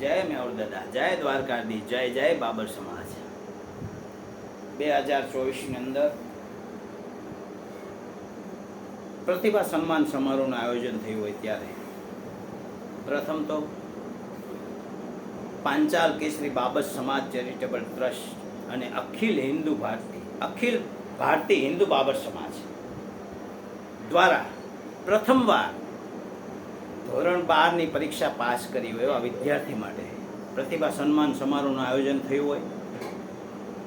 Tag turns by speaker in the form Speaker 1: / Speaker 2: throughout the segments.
Speaker 1: જય મેવર દાદા, જય દ્વારકાધી જય જય બાબર સમાજ. બે હજાર ચોવીસની અંદર પ્રતિભા સન્માન સમારોહનું આયોજન થયું હોય ત્યારે. પ્રથમ તો પાંચાલ કેસરી બાબત સમાજ ચેરિટેબલ ટ્રસ્ટ અને અખિલ હિન્દુ ભારતી, અખિલ ભારતીય હિન્દુ બાબર સમાજ દ્વારા પ્રથમવાર બારની પરીક્ષા પાસ કરી હોય એવા વિદ્યાર્થી માટે. પ્રતિભા સન્માન સમારોહનું આયોજન થયું હોય.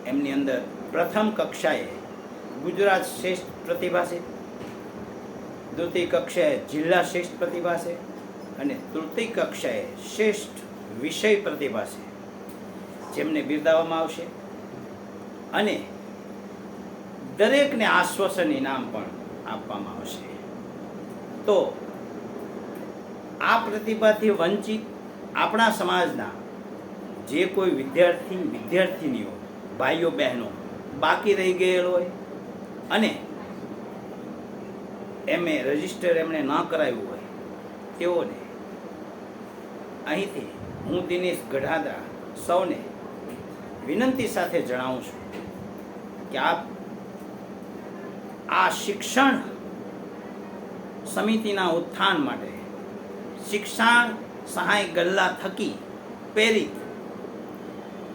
Speaker 1: એમની અંદર પ્રથમ કક્ષાએ ગુજરાત શ્રેષ્ઠ પ્રતિભા છે. દ્વિતીય કક્ષાએ જિલ્લા શ્રેષ્ઠ પ્રતિભા છે અને તૃતીય કક્ષાએ શ્રેષ્ઠ વિષય પ્રતિભા છે, જેમને બિરદાવવામાં આવશે. અને દરેકને આશ્વાસન ઇનામ પણ આપવામાં આવશે. તો આ પ્રતિભાથી વંચિત આપણા સમાજના જે કોઈ વિદ્યાર્થી, વિદ્યાર્થીનીઓ, ભાઈઓ, બહેનો બાકી રહી ગયેલ હોય અને એમએ રજિસ્ટર એમણે ન કરાવ્યું હોય, તેઓને અહીંથી હું દિનેશ ગઢાદરા સૌને વિનંતી સાથે જણાવું છું કે આપ આ શિક્ષણ સમિતિના ઉત્થાન માટે શિક્ષણ સહાય ગલ્લા થકી પ્રેરિત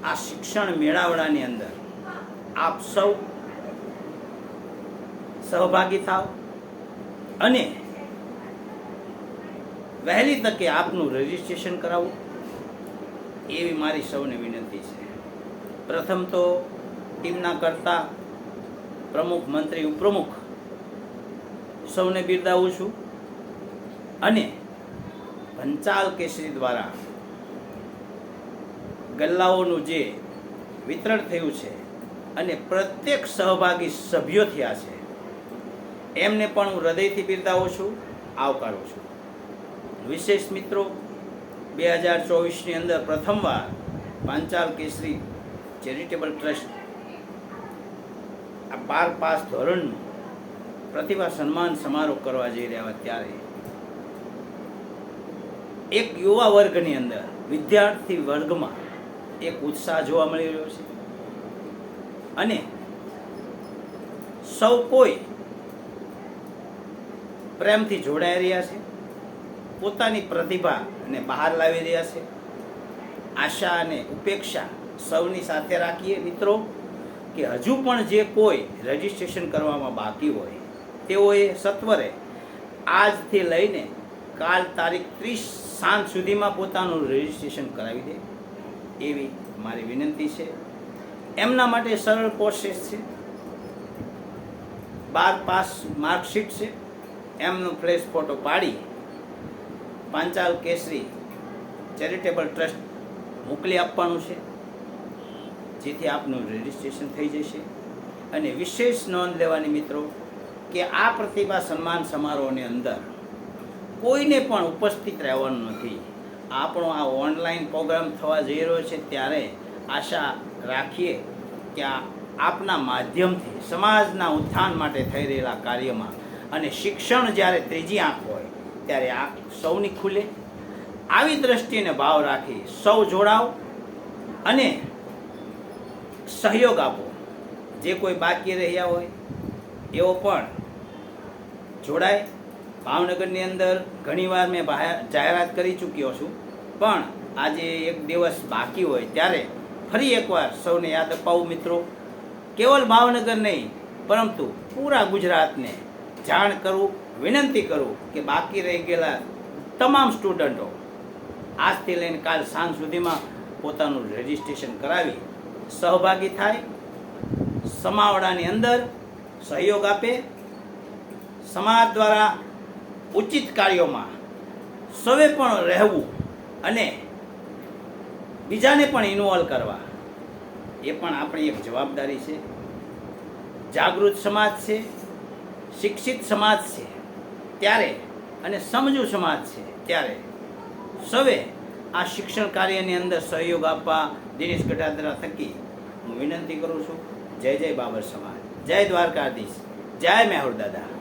Speaker 1: આ શિક્ષણ મેળાવડાની અંદર આપ સૌ સહભાગી થાવ અને વહેલી તકે આપનું રજિસ્ટ્રેશન કરાવવું એવી મારી સૌને વિનંતી છે. પ્રથમ તો ટીમના કરતા પ્રમુખ, મંત્રી, ઉપપ્રમુખ સૌને બિરદાવું છું અને પંચાલ કેસરી દ્વારા ગલ્લાઓનું જે વિતરણ થયું છે અને પ્રત્યેક સહભાગી સભ્યો થયા છે, એમને પણ હું હૃદયથી બિરદાવું છું, આવકારું છું. વિશેષ મિત્રો, બે હજાર ચોવીસની અંદર પ્રથમવાર પાંચાલ કેસરી ચેરિટેબલ ટ્રસ્ટ આ બાર પાસ ધોરણનું પ્રતિભા સન્માન સમારોહ કરવા જઈ રહ્યા ત્યારે એક યુવા વર્ગની અંદર, વિદ્યાર્થી વર્ગમાં એક ઉત્સાહ જોવા મળી રહ્યો છે. અને સૌ કોઈ પ્રેમથી જોડાઈ રહ્યા છે, પોતાની પ્રતિભાને બહાર લાવી રહ્યા છે. આશા અને ઉપેક્ષા સૌની સાથે રાખીએ મિત્રો, કે હજુ પણ જે કોઈ રજિસ્ટ્રેશન કરવામાં બાકી હોય, તેઓએ સત્વરે આજથી લઈને કાલ તારીખ ત્રીસ સાંજ સુધીમાં પોતાનું રજિસ્ટ્રેશન કરાવી દે. એવી મારી વિનંતી છે. એમના માટે સરળ પ્રોસેસ છે. બાર પાસ માર્કશીટ છે. એમનો ફ્લેશ ફોટો પાડી પાંચાલ કેસરી ચેરિટેબલ ટ્રસ્ટ મોકલી આપવાનું છે. જેથી આપનું રજિસ્ટ્રેશન થઈ જશે. અને વિશેષ નોંધ લેવાની મિત્રો કે આ પ્રતિભા સન્માન સમારોહની અંદર કોઈને પણ ઉપસ્થિત રહેવાનું નથી. આપણો આ ઓનલાઈન પ્રોગ્રામ થવા જઈ રહ્યો છે ત્યારે આશા રાખીએ કે આ આપના માધ્યમથી સમાજના ઉત્થાન માટે થઈ રહેલા કાર્યમાં અને શિક્ષણ જ્યારે ત્રીજી આંખ હોય ત્યારે આંખ સૌની ખુલે. આવી દ્રષ્ટિને ભાવ રાખી સૌ જોડાઓ અને સહયોગ આપો. જે કોઈ બાકી રહ્યા હોય એવો પણ જોડાય. ભાવનગરની અંદર ઘણીવાર મેં જાહેરાત કરી ચૂક્યો છું. પણ આજે એક દિવસ બાકી હોય ત્યારે ફરી એકવાર સૌને યાદ અપાવું મિત્રો. કેવલ ભાવનગર નહીં, પરંતુ પૂરા ગુજરાતને જાણ કરું, વિનંતી કરું કે બાકી રહી ગયેલા તમામ સ્ટુડન્ટો આજથી લઈને કાલ સાંજ સુધીમાં પોતાનું રજિસ્ટ્રેશન કરાવી સહભાગી થાય, સમાવડાની અંદર સહયોગ આપે, સમાજ દ્વારા ઉચિત કાર્યોમાં સવે પણ રહેવું અને બીજાને પણ ઇન્વોલ્વ કરવા, એ પણ આપણી એક જવાબદારી છે. જાગૃત સમાજ છે, શિક્ષિત સમાજ છે, ત્યારે અને સમજુ સમાજ છે, ત્યારે સવે આ શિક્ષણ કાર્યની અંદર સહયોગ આપવા દિનેશ ગઢાદરા થકી હું વિનંતી કરું છું. જય જય બાબર સમાજ. જય દ્વારકાધીશ. જય મેહુર દાદા.